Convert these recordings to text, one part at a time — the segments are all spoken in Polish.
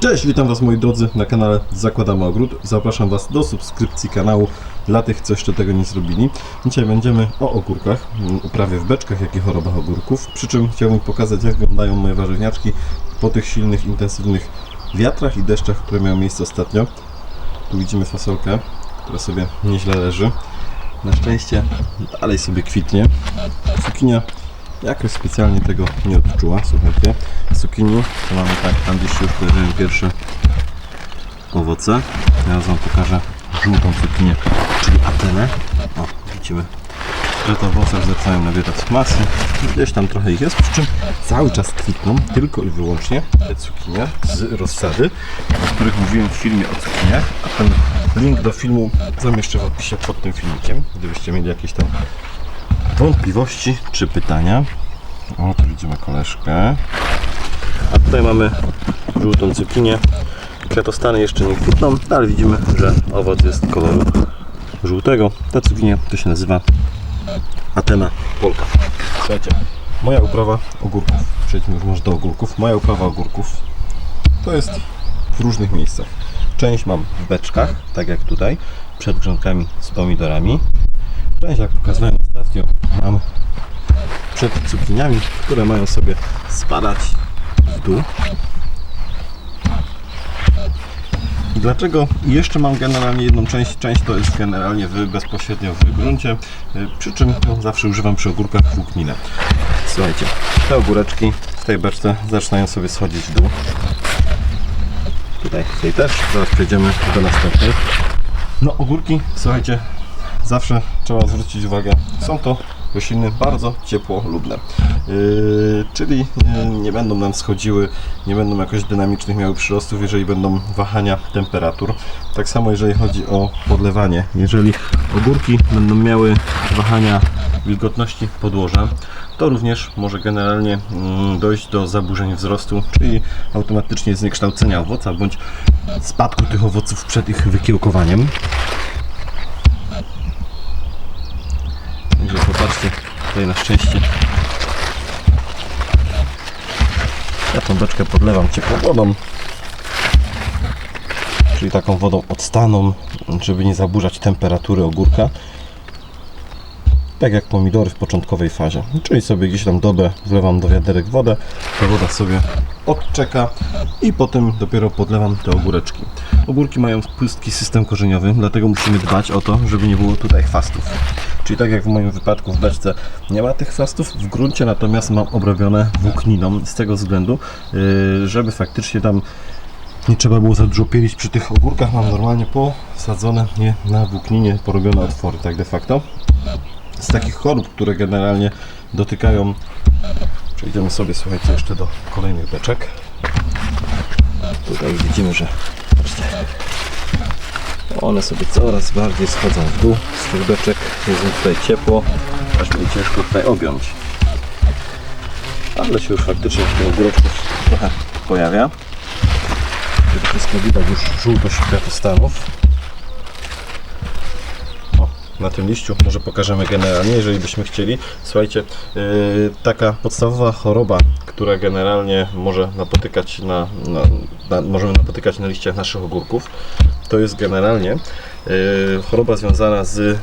Cześć, witam Was moi drodzy na kanale Zakładamy Ogród. Zapraszam Was do subskrypcji kanału dla tych, co jeszcze tego nie zrobili. Dzisiaj będziemy o ogórkach, mm, uprawie w beczkach, jak i chorobach ogórków. Przy czym chciałbym pokazać, jak wyglądają moje warzywniaczki po tych silnych, intensywnych wiatrach i deszczach, które miały miejsce ostatnio. Tu widzimy fasolkę, która sobie nieźle leży. Na szczęście dalej sobie kwitnie. Cukinia jakoś specjalnie tego nie odczuła, słuchajcie. Z cukinii to mamy tak, tam gdzieś już pojawiają pierwsze owoce. Teraz Wam pokażę żółtą cukinię, czyli Atenę. O, widzimy, że te owoce zaczynają nabierać masy. Gdzieś tam trochę ich jest, przy czym cały czas kwitną tylko i wyłącznie te cukinie z rozsady, o których mówiłem w filmie o cukiniach. A ten link do filmu zamieszczę w opisie pod tym filmikiem, gdybyście mieli jakieś tam wątpliwości czy pytania. O, tu widzimy koleżkę. A tutaj mamy żółtą cukinię. Kwiatostany jeszcze nie kwitną, ale widzimy, że owoc jest koloru żółtego. Ta cukinia to się nazywa Atena Polka. Słuchajcie, moja uprawa ogórków. Przejdźmy już może do ogórków. Moja uprawa ogórków to jest w różnych miejscach. Część mam w beczkach, tak jak tutaj, przed grządkami z pomidorami. Część, jak pokazałem ostatnio, mam przed cukiniami, które mają sobie spadać w dół. I Dlaczego? Jeszcze mam generalnie jedną część. Część to jest generalnie w, bezpośrednio w gruncie, y, przy czym no, zawsze używam przy ogórkach włókninę. Słuchajcie, te ogóreczki w tej beczce zaczynają sobie schodzić w dół. Tutaj, tutaj też. Zaraz przejdziemy do następnej. No ogórki, słuchajcie, zawsze trzeba zwrócić uwagę, są to rośliny bardzo ciepłolubne. Yy, czyli yy, nie będą nam schodziły, nie będą jakoś dynamicznych miały przyrostów, jeżeli będą wahania temperatur. Tak samo jeżeli chodzi o podlewanie. Jeżeli ogórki będą miały wahania wilgotności podłoża, to również może generalnie mm, dojść do zaburzeń wzrostu, czyli automatycznie zniekształcenia owoca bądź spadku tych owoców przed ich wykiełkowaniem. Tutaj na szczęście ja tą beczkę podlewam ciepłą wodą, czyli taką wodą odstaną, żeby nie zaburzać temperatury ogórka. Tak jak pomidory w początkowej fazie. Czyli sobie gdzieś tam dobę wlewam do wiaderek wodę, ta woda sobie odczeka i potem dopiero podlewam te ogóreczki. Ogórki mają pustki system korzeniowy, dlatego musimy dbać o to, żeby nie było tutaj chwastów. Czyli tak jak w moim wypadku w beczce nie ma tych chwastów, w gruncie natomiast mam obrobione włókniną z tego względu, yy, żeby faktycznie tam nie trzeba było za dużo pielić przy tych ogórkach. Mam normalnie posadzone je na włókninie, porobione otwory, tak de facto. Z takich chorób, które generalnie dotykają, przejdziemy sobie, słuchajcie, jeszcze do kolejnych beczek. Tutaj widzimy, że one sobie coraz bardziej schodzą w dół z tych beczek. Jest mi tutaj ciepło, aż mi ciężko tutaj objąć. Ale się już faktycznie w tym ogóreczku trochę pojawia. Wszystko widać już żółtość kwiatostanów. O, na tym liściu może pokażemy generalnie, jeżeli byśmy chcieli. Słuchajcie, yy, taka podstawowa choroba, która generalnie może napotykać na, na, na, możemy napotykać na liściach naszych ogórków, to jest generalnie yy, choroba związana z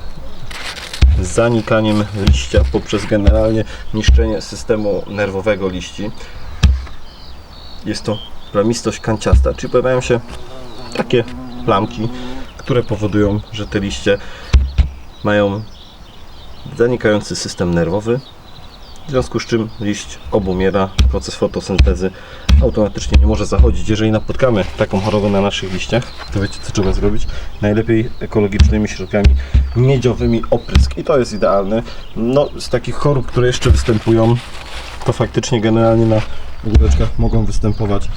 zanikaniem liścia poprzez generalnie niszczenie systemu nerwowego liści. Jest to plamistość kanciasta, czyli pojawiają się takie plamki, które powodują, że te liście mają zanikający system nerwowy, w związku z czym liść obumiera, proces fotosyntezy automatycznie nie może zachodzić. Jeżeli napotkamy taką chorobę na naszych liściach, to wiecie co trzeba zrobić? Najlepiej ekologicznymi środkami miedziowymi oprysk i to jest idealne. No, z takich chorób, które jeszcze występują, to faktycznie generalnie na ogóreczkach mogą występować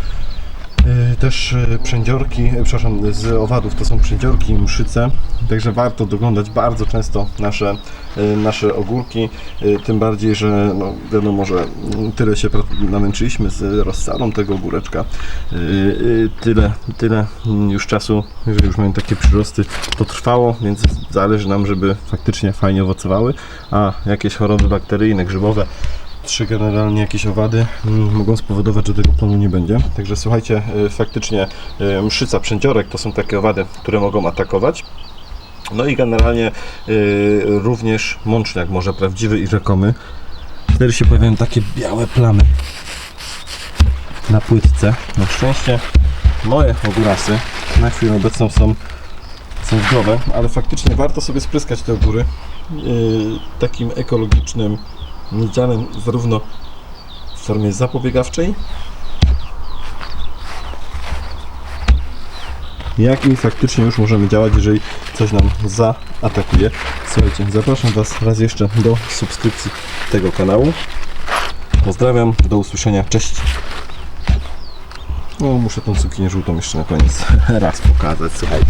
też yy, przędziorki, yy, przepraszam, z owadów to są przędziorki i mszyce, także warto doglądać bardzo często nasze, nasze ogórki, tym bardziej, że no, wiadomo, że tyle się namęczyliśmy z rozsadą tego ogóreczka, tyle, tyle mm, już czasu, jeżeli już mają takie przyrosty, to trwało, więc zależy nam, żeby faktycznie fajnie owocowały, a jakieś choroby bakteryjne, grzybowe trzy generalnie jakieś owady mm, mogą spowodować, że tego plonu nie będzie. Także słuchajcie, y, faktycznie y, mszyca, przędziorek to są takie owady, które mogą atakować. No i generalnie y, również mączniak może prawdziwy i rzekomy. Wtedy się pojawiają takie białe plamy na płytce. Na szczęście moje ogórasy na chwilę obecną są, są zdrowe, ale faktycznie warto sobie spryskać te ogóry takim ekologicznym miedzianem zarówno w formie zapobiegawczej jak i faktycznie już możemy działać, jeżeli coś nam zaatakuje. Słuchajcie, zapraszam Was raz jeszcze do subskrypcji tego kanału. Pozdrawiam, do usłyszenia, cześć! No, muszę tą cukinię żółtą jeszcze na koniec raz pokazać, słuchajcie.